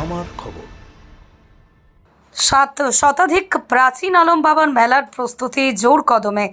আমার খবর। সাত শতাধিক প্রাচীন আলম বাবার মেলার প্রস্তুতি জোর কদমে।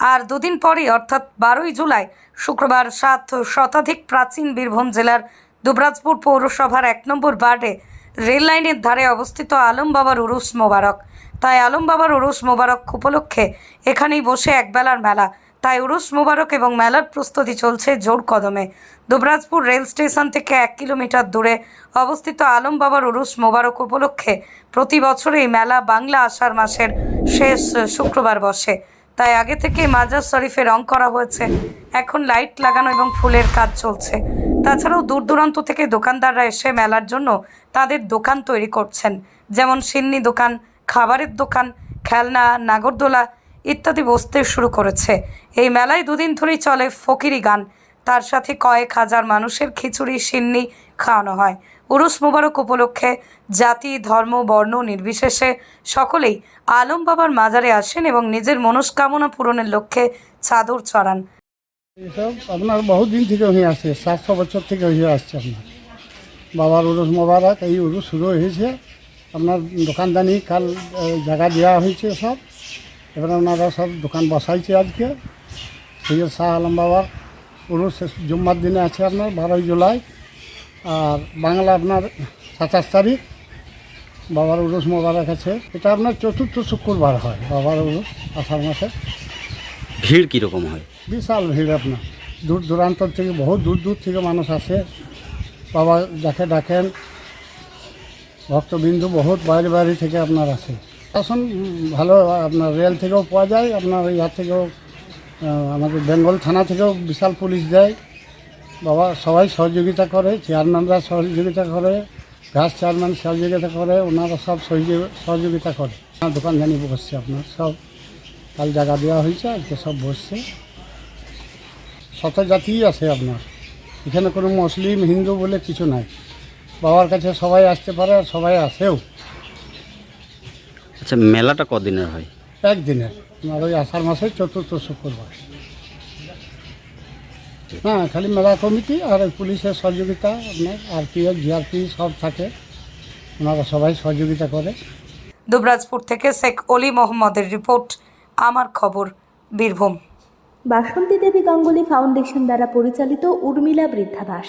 আর দুদিন পরই, অর্থাৎ বারোই জুলাই, শুক্রবার সাত শতাধিক প্রাচীন বীরভূম জেলার দুবরাজপুর পৌরসভার এক নম্বর বার্ডে রেল লাইনের ধারে অবস্থিত আলম বাবার উরুস মোবারক। তাই আলম বাবার উরুস মোবারক উপলক্ষে এখানেই বসে একবেলার মেলা। তাই উরুস মোবারক এবং মেলার প্রস্তুতি চলছে জোর কদমে। দুবরাজপুর রেল স্টেশন থেকে এক কিলোমিটার দূরে অবস্থিত আলম বাবার উরুস মোবারক উপলক্ষে প্রতি বছর এই মেলা বাংলা আষাঢ় মাসের শেষ শুক্রবার বসে। তাই আগে থেকে মাজার শরীফে রং করা হয়েছে। এখন লাইট লাগানো এবং ফুলের কাজ চলছে। তাছাড়াও দূর দূরান্ত থেকে দোকানদাররা এসে মেলার জন্য তাদের দোকান তৈরি করছেন। যেমন সিন্নি দোকান, খাবারের দোকান, খেলনা, নাগরদোলা ইত্যাদি বসতে শুরু করেছে। এই মেলায় দুদিন ধরেই চলে ফকিরি গান। তার সাথে কয়েক হাজার মানুষের খিচুড়ি, সিন্নি খাওয়ানো হয়। উরুস মুবারক উপলক্ষে জাতি, ধর্ম, বর্ণ নির্বিশেষে সকলেই আলম বাবার মাজারে আসেন এবং নিজের মনস্কামনা পূরণের লক্ষ্যে চাদর চড়ান। এসব আপনার বহু দিন থেকে হয়ে আসছে, সাতশো বছর থেকে হয়ে আসছে আপনার। বাবার উরুস মোবারক, এই উরুস শুরু হয়েছে। আপনার দোকানদানি কাল জায়গা দেওয়া হয়েছে সব। এবার ওনারা সব দোকান বসাইছে আজকে। সৈয়দ শাহ আলম বাবার উরুস জুম্মার দিনে আছে আপনার বারোই জুলাই। আর বাংলা আপনার সাতাশ তারিখ বাবার উরুস মোবারক আছে। এটা আপনার চতুর্থ শুক্রবার হয় বাবার উরুস আষাঢ় মাসে। ভিড় কীরকম হয়? বিশাল ভিড় আপনার। দূর দূরান্ত থেকে বহু দূর দূর থেকে মানুষ আসে। বাবা যাকে ডাকেন ভক্তবিন্দু বহুত বাইরে বাইরে থেকে আপনার আসে। আসুন ভালো, আপনার রেল থেকেও পাওয়া যায়, আপনার ইয়ার থেকেও আমাদের বেঙ্গল থানা থেকেও বিশাল পুলিশ দেয়। বাবা, সবাই সহযোগিতা করে, চেয়ারম্যানরা সহযোগিতা করে ঘাস চেয়ারম্যান সহযোগিতা করে, ওনারা সব সহযোগি- সহযোগিতা করে। আমার দোকানদানি বসছে আপনার, সব কাল জায়গা দেওয়া হয়েছে, আজকে সব বসছে। শত জাতিই আছে আপনার। এখানে কোনো মুসলিম, হিন্দু বলে কিছু নাই। বাবার কাছে সবাই আসতে পারে আর সবাই আসেও। আচ্ছা মেলাটা কদিনের হয়? একদিনের। আপনার ওই আষাঢ় মাসের চতুর্থ শুক্রবার। হ্যাঁ খালি মেলা কমিটি আর ওই পুলিশের সহযোগিতা আপনার আরপিএফ জিআরপি সব থাকে। ওনারা সবাই সহযোগিতা করে। দুবরাজপুর থেকে শেখ অলি মোহাম্মদের রিপোর্ট আমার খবর বীরভূম। বাসন্তী দেবী গাঙ্গুলি ফাউন্ডেশন দ্বারা পরিচালিত উর্মিলা বৃদ্ধাবাস।